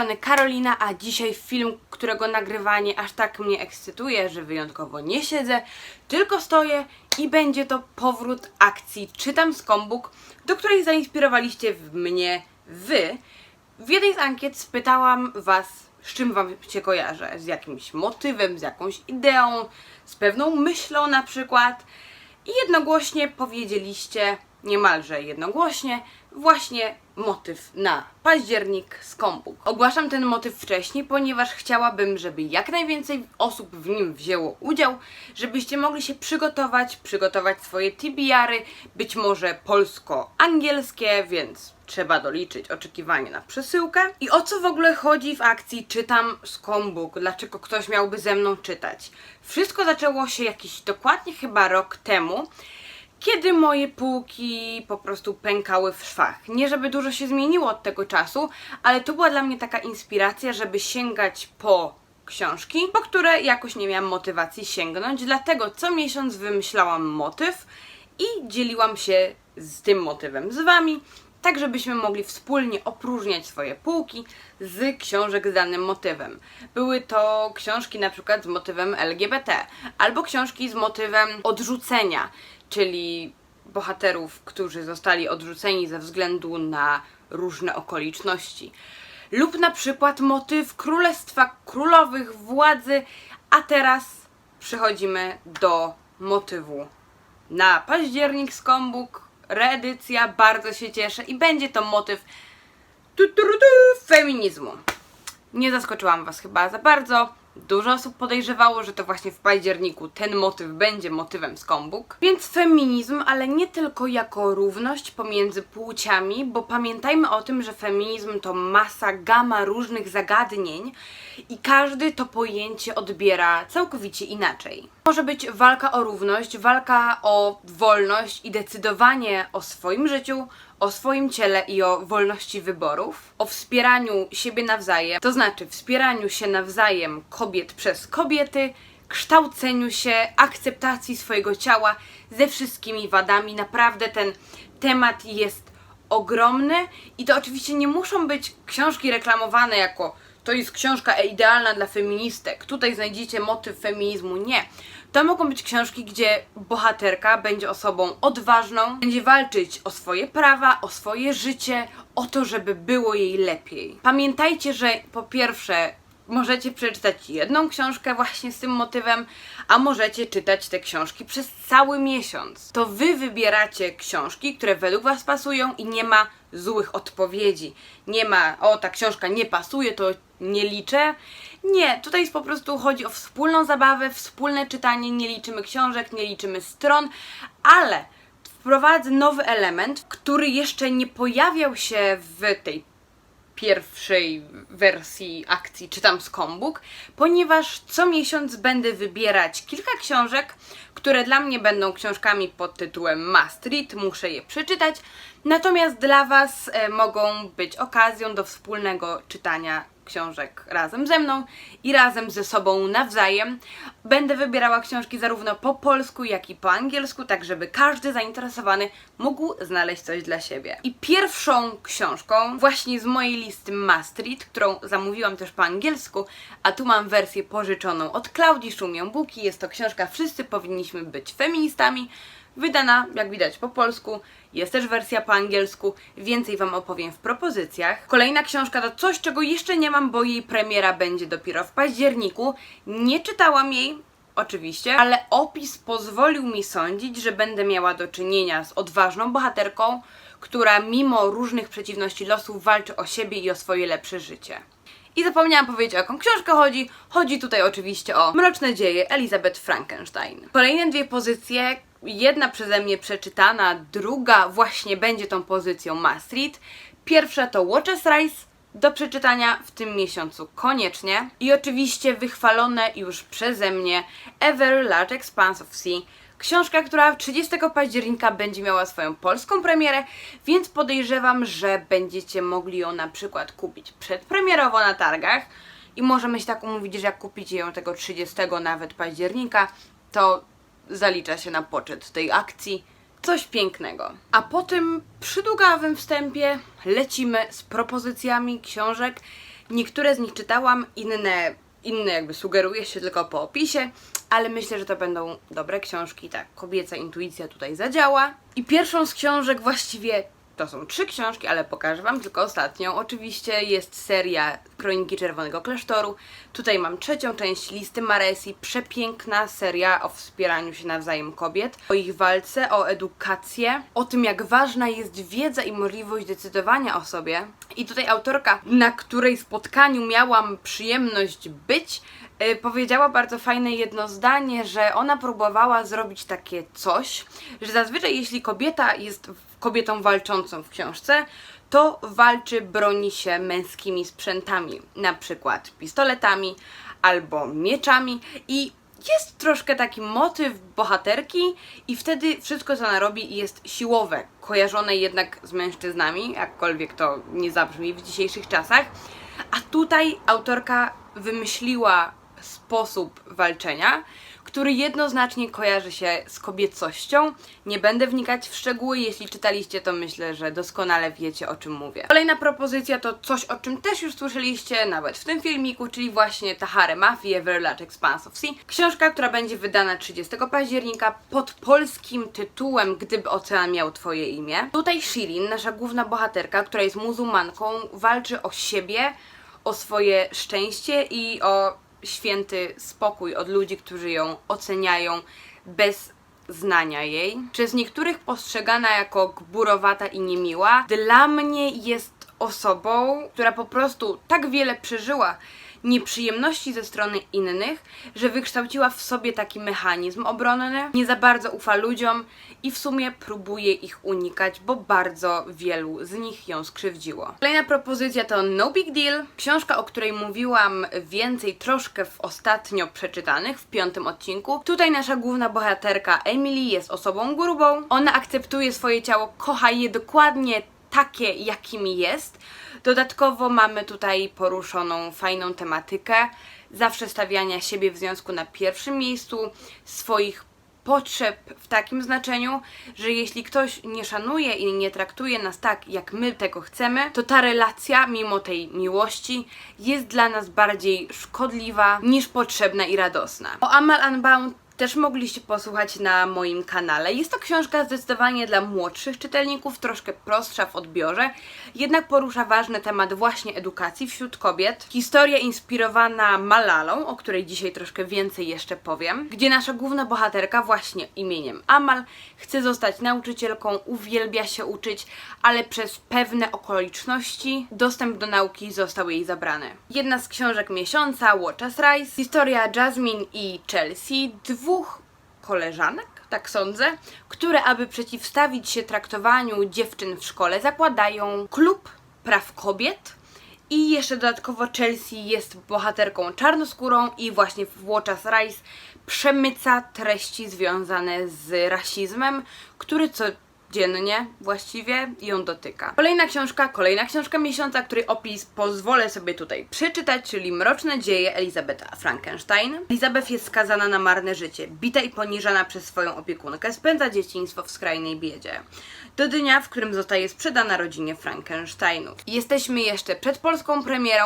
strony Karolina, a dzisiaj film, którego nagrywanie aż tak mnie ekscytuje, że wyjątkowo nie siedzę, tylko stoję i będzie to powrót akcji Czytam z Kombuk, do której zainspirowaliście mnie wy. W jednej z ankiet spytałam was, z czym wam się kojarzę, z jakimś motywem, z jakąś ideą, z pewną myślą na przykład. I jednogłośnie powiedzieliście, niemalże jednogłośnie, właśnie motyw na październik z Kombuk. Ogłaszam ten motyw wcześniej, ponieważ chciałabym, żeby jak najwięcej osób w nim wzięło udział, żebyście mogli się przygotować, przygotować swoje TBR-y, być może polsko-angielskie, więc trzeba doliczyć oczekiwanie na przesyłkę. I o co w ogóle chodzi w akcji Czytam z Kombuk? Dlaczego ktoś miałby ze mną czytać? Wszystko zaczęło się jakiś dokładnie chyba rok temu, kiedy moje półki po prostu pękały w szwach. Nie żeby dużo się zmieniło od tego czasu, ale to była dla mnie taka inspiracja, żeby sięgać po książki, po które jakoś nie miałam motywacji sięgnąć, dlatego co miesiąc wymyślałam motyw i dzieliłam się z tym motywem z Wami, tak żebyśmy mogli wspólnie opróżniać swoje półki z książek z danym motywem. Były to książki na przykład z motywem LGBT, albo książki z motywem odrzucenia, czyli bohaterów, którzy zostali odrzuceni ze względu na różne okoliczności. Lub na przykład motyw Królestwa Królowych Władzy, a teraz przechodzimy do motywu na październik z Kombuk, reedycja, bardzo się cieszę i będzie to motyw tu, tu, tu, feminizmu. Nie zaskoczyłam Was chyba za bardzo. Dużo osób podejrzewało, że to właśnie w październiku ten motyw będzie motywem z Kombuk. Więc feminizm, ale nie tylko jako równość pomiędzy płciami, bo pamiętajmy o tym, że feminizm to masa, gama różnych zagadnień i każdy to pojęcie odbiera całkowicie inaczej. Może być walka o równość, walka o wolność i decydowanie o swoim życiu, o swoim ciele i o wolności wyborów, o wspieraniu siebie nawzajem, to znaczy wspieraniu się nawzajem kobiet przez kobiety, kształceniu się, akceptacji swojego ciała ze wszystkimi wadami. Naprawdę ten temat jest ogromny i to oczywiście nie muszą być książki reklamowane jako to jest książka idealna dla feministek. Tutaj znajdziecie motyw feminizmu. Nie. To mogą być książki, gdzie bohaterka będzie osobą odważną, będzie walczyć o swoje prawa, o swoje życie, o to, żeby było jej lepiej. Pamiętajcie, że po pierwsze możecie przeczytać jedną książkę właśnie z tym motywem, a możecie czytać te książki przez cały miesiąc. To wy wybieracie książki, które według was pasują i nie ma złych odpowiedzi. Nie ma, o ta książka nie pasuje, to nie liczę. Nie, tutaj po prostu chodzi o wspólną zabawę, wspólne czytanie, nie liczymy książek, nie liczymy stron, ale wprowadzę nowy element, który jeszcze nie pojawiał się w tej pierwszej wersji akcji Czytam z Kombuk, ponieważ co miesiąc będę wybierać kilka książek, które dla mnie będą książkami pod tytułem Read, muszę je przeczytać, natomiast dla Was e, mogą być okazją do wspólnego czytania książek razem ze mną i razem ze sobą nawzajem. Będę wybierała książki zarówno po polsku, jak i po angielsku, tak żeby każdy zainteresowany mógł znaleźć coś dla siebie. I pierwszą książką, właśnie z mojej listy Mastrit, którą zamówiłam też po angielsku, a tu mam wersję pożyczoną od Klaudii Szumią-Buki. Jest to książka Wszyscy powinniśmy być feministami wydana, jak widać, po polsku. Jest też wersja po angielsku, więcej Wam opowiem w propozycjach. Kolejna książka to coś, czego jeszcze nie mam, bo jej premiera będzie dopiero w październiku. Nie czytałam jej, oczywiście, ale opis pozwolił mi sądzić, że będę miała do czynienia z odważną bohaterką, która mimo różnych przeciwności losów walczy o siebie i o swoje lepsze życie. I zapomniałam powiedzieć, o jaką książkę chodzi. Chodzi tutaj oczywiście o Mroczne dzieje Elizabeth Frankenstein. Kolejne dwie pozycje, jedna przeze mnie przeczytana, druga właśnie będzie tą pozycją Mastrit. Pierwsza to Watches Rise, do przeczytania w tym miesiącu koniecznie. I oczywiście wychwalone już przeze mnie Ever Large Expanse of Sea. Książka, która 30 października będzie miała swoją polską premierę, więc podejrzewam, że będziecie mogli ją na przykład kupić przedpremierowo na targach i możemy się tak umówić, że jak kupicie ją tego 30 nawet października, to zalicza się na poczet tej akcji. Coś pięknego. A po tym przydługawym wstępie lecimy z propozycjami książek. Niektóre z nich czytałam, inne, inne jakby sugeruje się tylko po opisie, ale myślę, że to będą dobre książki. Tak, kobieca intuicja tutaj zadziała. I pierwszą z książek właściwie to są trzy książki, ale pokażę Wam tylko ostatnią. Oczywiście jest seria Kroniki Czerwonego Klasztoru. Tutaj mam trzecią część Listy Maresi. Przepiękna seria o wspieraniu się nawzajem kobiet, o ich walce, o edukację, o tym jak ważna jest wiedza i możliwość decydowania o sobie. I tutaj autorka, na której spotkaniu miałam przyjemność być, y, powiedziała bardzo fajne jedno zdanie, że ona próbowała zrobić takie coś, że zazwyczaj jeśli kobieta jest kobietą walczącą w książce, to walczy, broni się męskimi sprzętami, na przykład pistoletami albo mieczami i jest troszkę taki motyw bohaterki i wtedy wszystko co ona robi jest siłowe, kojarzone jednak z mężczyznami, jakkolwiek to nie zabrzmi w dzisiejszych czasach. A tutaj autorka wymyśliła sposób walczenia, który jednoznacznie kojarzy się z kobiecością. Nie będę wnikać w szczegóły, jeśli czytaliście, to myślę, że doskonale wiecie o czym mówię. Kolejna propozycja to coś, o czym też już słyszeliście nawet w tym filmiku, czyli właśnie Tahare Mafia Very Large Expanse of Sea. Książka, która będzie wydana 30 października pod polskim tytułem Gdyby ocean miał twoje imię. Tutaj Shirin, nasza główna bohaterka, która jest muzułmanką, walczy o siebie, o swoje szczęście i o święty spokój od ludzi, którzy ją oceniają bez znania jej. Przez niektórych postrzegana jako gburowata i niemiła, dla mnie jest osobą, która po prostu tak wiele przeżyła nieprzyjemności ze strony innych, że wykształciła w sobie taki mechanizm obronny, nie za bardzo ufa ludziom i w sumie próbuje ich unikać, bo bardzo wielu z nich ją skrzywdziło. Kolejna propozycja to No Big Deal, książka, o której mówiłam więcej troszkę w ostatnio przeczytanych, w piątym odcinku. Tutaj nasza główna bohaterka Emily jest osobą grubą. Ona akceptuje swoje ciało, kocha je dokładnie takie, jakimi jest. Dodatkowo mamy tutaj poruszoną fajną tematykę zawsze stawiania siebie w związku na pierwszym miejscu, swoich potrzeb w takim znaczeniu, że jeśli ktoś nie szanuje i nie traktuje nas tak, jak my tego chcemy, to ta relacja, mimo tej miłości, jest dla nas bardziej szkodliwa niż potrzebna i radosna. O Amal Unbound też mogliście posłuchać na moim kanale. Jest to książka zdecydowanie dla młodszych czytelników, troszkę prostsza w odbiorze, jednak porusza ważny temat właśnie edukacji wśród kobiet. Historia inspirowana Malalą, o której dzisiaj troszkę więcej jeszcze powiem, gdzie nasza główna bohaterka właśnie imieniem Amal chce zostać nauczycielką, uwielbia się uczyć, ale przez pewne okoliczności dostęp do nauki został jej zabrany. Jedna z książek miesiąca, Watch Us Rise, historia Jasmine i Chelsea, dwóch koleżanek, tak sądzę, które aby przeciwstawić się traktowaniu dziewczyn w szkole zakładają klub praw kobiet. I jeszcze dodatkowo Chelsea jest bohaterką czarnoskórą i właśnie w Watch Us Rise przemyca treści związane z rasizmem, który co dziennie właściwie ją dotyka. Kolejna książka, kolejna książka miesiąca, której opis pozwolę sobie tutaj przeczytać, czyli Mroczne dzieje Elizabeta Frankenstein. Elizabeth jest skazana na marne życie, bita i poniżana przez swoją opiekunkę, spędza dzieciństwo w skrajnej biedzie. Do dnia, w którym zostaje sprzedana rodzinie Frankensteinów. Jesteśmy jeszcze przed polską premierą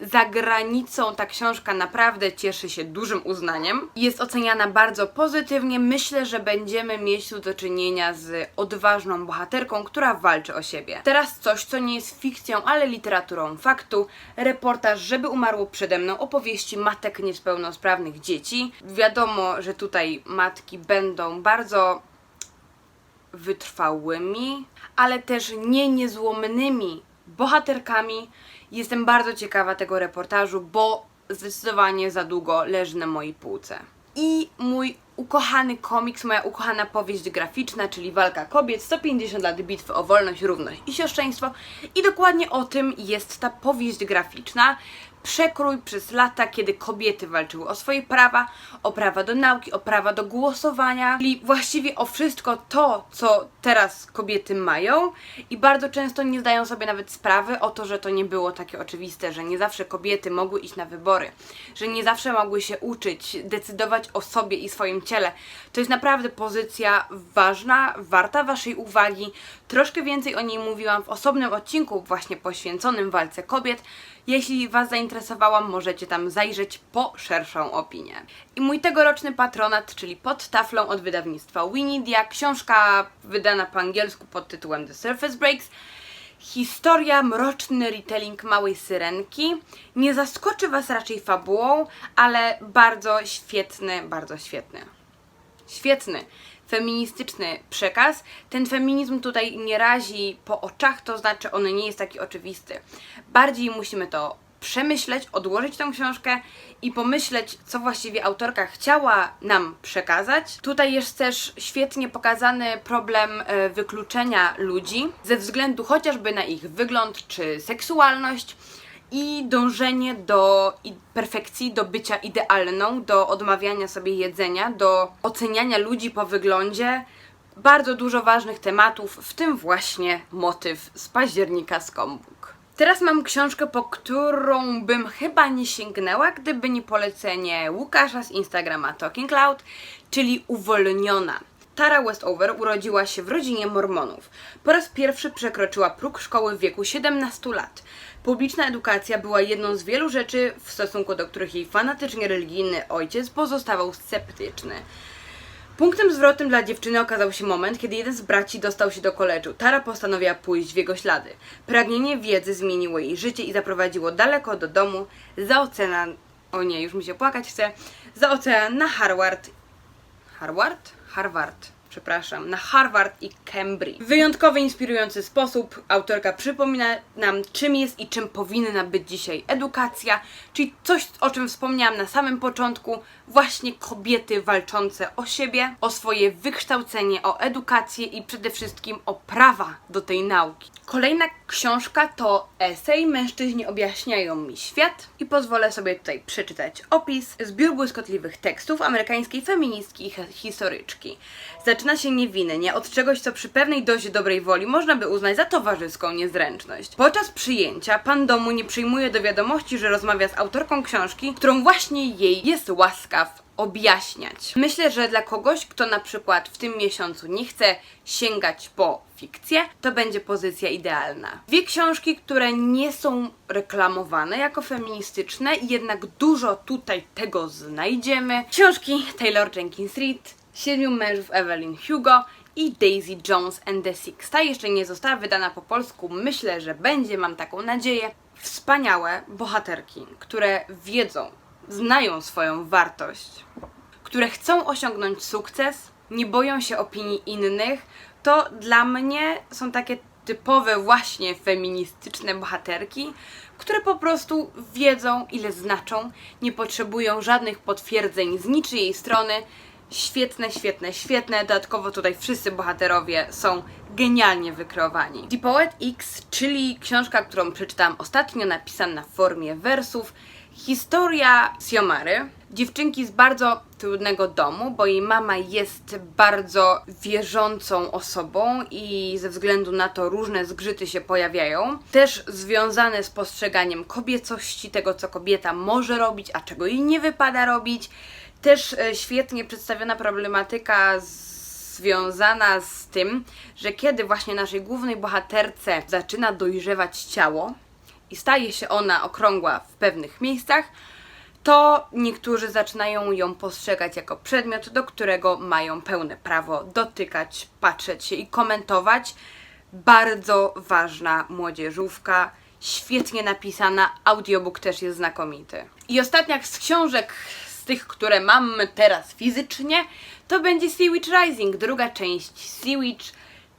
za granicą ta książka naprawdę cieszy się dużym uznaniem. Jest oceniana bardzo pozytywnie. Myślę, że będziemy mieć tu do czynienia z odważną bohaterką, która walczy o siebie. Teraz coś, co nie jest fikcją, ale literaturą faktu. Reportaż, żeby umarło przede mną opowieści matek niepełnosprawnych dzieci. Wiadomo, że tutaj matki będą bardzo wytrwałymi, ale też nie niezłomnymi bohaterkami. Jestem bardzo ciekawa tego reportażu, bo zdecydowanie za długo leży na mojej półce. I mój ukochany komiks, moja ukochana powieść graficzna, czyli Walka Kobiet, 150 lat bitwy o wolność, równość i siostrzeństwo. I dokładnie o tym jest ta powieść graficzna przekrój przez lata, kiedy kobiety walczyły o swoje prawa, o prawa do nauki, o prawa do głosowania, czyli właściwie o wszystko to, co teraz kobiety mają i bardzo często nie zdają sobie nawet sprawy o to, że to nie było takie oczywiste, że nie zawsze kobiety mogły iść na wybory, że nie zawsze mogły się uczyć, decydować o sobie i swoim ciele. To jest naprawdę pozycja ważna, warta Waszej uwagi. Troszkę więcej o niej mówiłam w osobnym odcinku właśnie poświęconym walce kobiet. Jeśli Was zainteresowała, możecie tam zajrzeć po szerszą opinię. I mój tegoroczny patronat, czyli pod taflą od wydawnictwa Winidia, książka wydana po angielsku pod tytułem The Surface Breaks. Historia, mroczny retelling Małej Syrenki. Nie zaskoczy Was raczej fabułą, ale bardzo świetny, bardzo świetny świetny feministyczny przekaz. Ten feminizm tutaj nie razi po oczach, to znaczy on nie jest taki oczywisty. Bardziej musimy to przemyśleć, odłożyć tą książkę i pomyśleć, co właściwie autorka chciała nam przekazać. Tutaj jest też świetnie pokazany problem e, wykluczenia ludzi ze względu chociażby na ich wygląd czy seksualność i dążenie do perfekcji, do bycia idealną, do odmawiania sobie jedzenia, do oceniania ludzi po wyglądzie. Bardzo dużo ważnych tematów, w tym właśnie motyw z października z Kombuk. Teraz mam książkę, po którą bym chyba nie sięgnęła, gdyby nie polecenie Łukasza z Instagrama Talking Cloud, czyli Uwolniona. Tara Westover urodziła się w rodzinie mormonów. Po raz pierwszy przekroczyła próg szkoły w wieku 17 lat. Publiczna edukacja była jedną z wielu rzeczy, w stosunku do których jej fanatycznie religijny ojciec pozostawał sceptyczny. Punktem zwrotnym dla dziewczyny okazał się moment, kiedy jeden z braci dostał się do koledżu. Tara postanowiła pójść w jego ślady. Pragnienie wiedzy zmieniło jej życie i zaprowadziło daleko do domu, za ocean... O nie, już mi się płakać chce. Za ocean na Harvard Harvard? Harvard, przepraszam, na Harvard i Cambridge. W wyjątkowy, inspirujący sposób autorka przypomina nam, czym jest i czym powinna być dzisiaj edukacja, czyli coś, o czym wspomniałam na samym początku, właśnie kobiety walczące o siebie, o swoje wykształcenie, o edukację i przede wszystkim o prawa do tej nauki. Kolejna książka to esej Mężczyźni objaśniają mi świat i pozwolę sobie tutaj przeczytać opis. Zbiór błyskotliwych tekstów amerykańskiej feministki i historyczki. Zaczyna się niewinnie od czegoś, co przy pewnej dozie dobrej woli można by uznać za towarzyską niezręczność. Podczas przyjęcia pan domu nie przyjmuje do wiadomości, że rozmawia z autorką książki, którą właśnie jej jest objaśniać. Myślę, że dla kogoś, kto na przykład w tym miesiącu nie chce sięgać po fikcję, to będzie pozycja idealna. Dwie książki, które nie są reklamowane jako feministyczne, jednak dużo tutaj tego znajdziemy. Książki Taylor Jenkins Reid, Siedmiu mężów Evelyn Hugo i Daisy Jones and the Six. Ta jeszcze nie została wydana po polsku. Myślę, że będzie, mam taką nadzieję. Wspaniałe bohaterki, które wiedzą, znają swoją wartość, które chcą osiągnąć sukces, nie boją się opinii innych, to dla mnie są takie typowe właśnie feministyczne bohaterki, które po prostu wiedzą ile znaczą, nie potrzebują żadnych potwierdzeń z niczyjej strony. Świetne, świetne, świetne. Dodatkowo tutaj wszyscy bohaterowie są genialnie wykreowani. The Poet X, czyli książka, którą przeczytałam ostatnio, napisana w formie wersów, Historia Siomary, dziewczynki z bardzo trudnego domu, bo jej mama jest bardzo wierzącą osobą i ze względu na to różne zgrzyty się pojawiają. Też związane z postrzeganiem kobiecości, tego co kobieta może robić, a czego jej nie wypada robić. Też e, świetnie przedstawiona problematyka związana z tym, że kiedy właśnie naszej głównej bohaterce zaczyna dojrzewać ciało i staje się ona okrągła w pewnych miejscach, to niektórzy zaczynają ją postrzegać jako przedmiot, do którego mają pełne prawo dotykać, patrzeć się i komentować. Bardzo ważna młodzieżówka, świetnie napisana, audiobook też jest znakomity. I ostatnia z książek, z tych, które mam teraz fizycznie, to będzie Sea Witch Rising, druga część Sea Witch.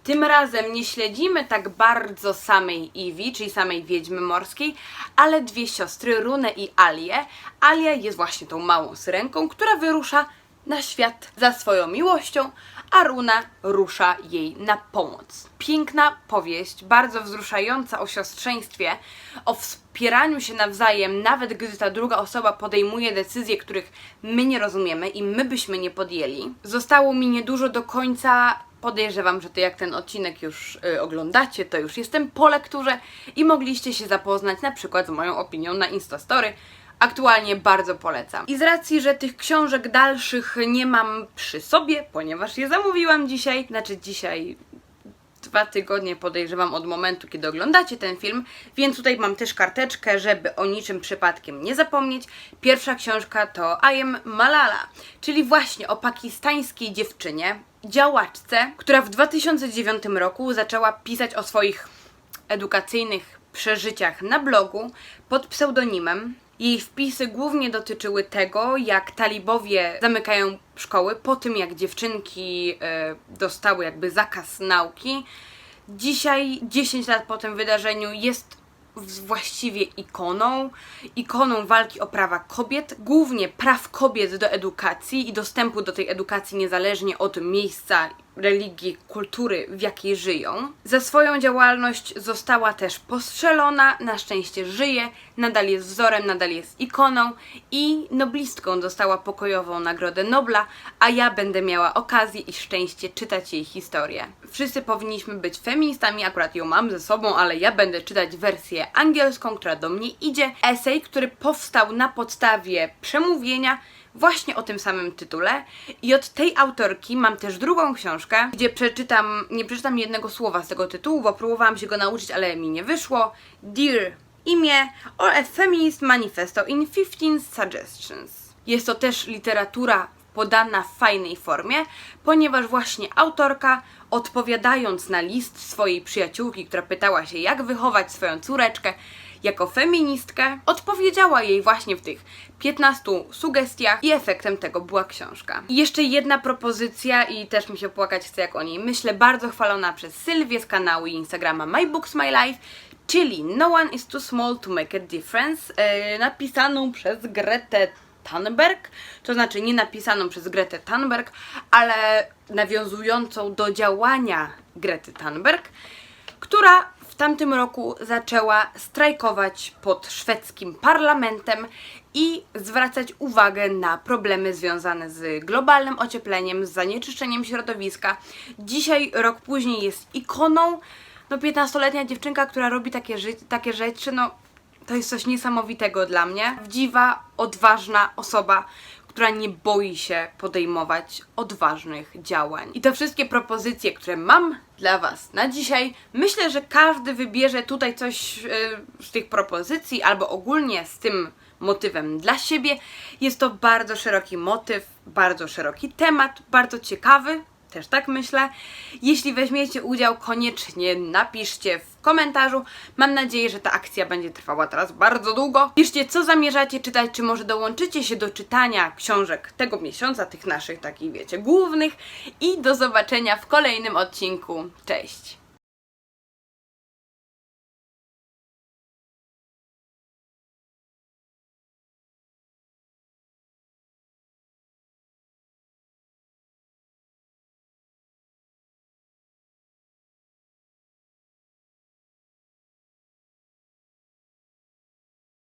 Tym razem nie śledzimy tak bardzo samej Eevee, czyli samej Wiedźmy Morskiej, ale dwie siostry, Runę i Alię. Alia jest właśnie tą małą syrenką, która wyrusza na świat za swoją miłością, a Runa rusza jej na pomoc. Piękna powieść, bardzo wzruszająca o siostrzeństwie, o wspieraniu się nawzajem, nawet gdy ta druga osoba podejmuje decyzje, których my nie rozumiemy i my byśmy nie podjęli. Zostało mi niedużo do końca. Podejrzewam, że to jak ten odcinek już y, oglądacie, to już jestem po lekturze i mogliście się zapoznać na przykład z moją opinią na Instastory. Aktualnie bardzo polecam. I z racji, że tych książek dalszych nie mam przy sobie, ponieważ je zamówiłam dzisiaj, znaczy dzisiaj dwa tygodnie podejrzewam od momentu, kiedy oglądacie ten film, więc tutaj mam też karteczkę, żeby o niczym przypadkiem nie zapomnieć. Pierwsza książka to I am Malala, czyli właśnie o pakistańskiej dziewczynie, działaczce, która w 2009 roku zaczęła pisać o swoich edukacyjnych przeżyciach na blogu pod pseudonimem. Jej wpisy głównie dotyczyły tego, jak talibowie zamykają szkoły po tym, jak dziewczynki e, dostały jakby zakaz nauki. Dzisiaj, 10 lat po tym wydarzeniu, jest właściwie ikoną, ikoną walki o prawa kobiet, głównie praw kobiet do edukacji i dostępu do tej edukacji niezależnie od miejsca, religii, kultury, w jakiej żyją. Za swoją działalność została też postrzelona, na szczęście żyje, nadal jest wzorem, nadal jest ikoną i noblistką dostała pokojową Nagrodę Nobla, a ja będę miała okazję i szczęście czytać jej historię. Wszyscy powinniśmy być feministami, akurat ją mam ze sobą, ale ja będę czytać wersję angielską, która do mnie idzie. Esej, który powstał na podstawie przemówienia właśnie o tym samym tytule. I od tej autorki mam też drugą książkę, gdzie przeczytam, nie przeczytam jednego słowa z tego tytułu, bo próbowałam się go nauczyć, ale mi nie wyszło. Dear imię or a feminist manifesto in 15 suggestions. Jest to też literatura podana w fajnej formie, ponieważ właśnie autorka, odpowiadając na list swojej przyjaciółki, która pytała się, jak wychować swoją córeczkę jako feministkę, odpowiedziała jej właśnie w tych 15 sugestiach i efektem tego była książka. I jeszcze jedna propozycja i też mi się płakać chce jak o niej myślę, bardzo chwalona przez Sylwię z kanału i Instagrama My Books My Life, czyli No One Is Too Small to Make a Difference, yy, napisaną przez Gretę Thunberg, to znaczy nie napisaną przez Gretę Thunberg, ale nawiązującą do działania Grety Thunberg, która tamtym roku zaczęła strajkować pod szwedzkim parlamentem i zwracać uwagę na problemy związane z globalnym ociepleniem, z zanieczyszczeniem środowiska. Dzisiaj, rok później, jest ikoną. No, 15-letnia dziewczynka, która robi takie, ży- takie rzeczy, no to jest coś niesamowitego dla mnie. Wdziwa, odważna osoba, która nie boi się podejmować odważnych działań. I te wszystkie propozycje, które mam dla Was na dzisiaj, myślę, że każdy wybierze tutaj coś e, z tych propozycji albo ogólnie z tym motywem dla siebie. Jest to bardzo szeroki motyw, bardzo szeroki temat, bardzo ciekawy, też tak myślę. Jeśli weźmiecie udział, koniecznie napiszcie w komentarzu. Mam nadzieję, że ta akcja będzie trwała teraz bardzo długo. Piszcie, co zamierzacie czytać, czy może dołączycie się do czytania książek tego miesiąca, tych naszych takich, wiecie, głównych. I do zobaczenia w kolejnym odcinku. Cześć!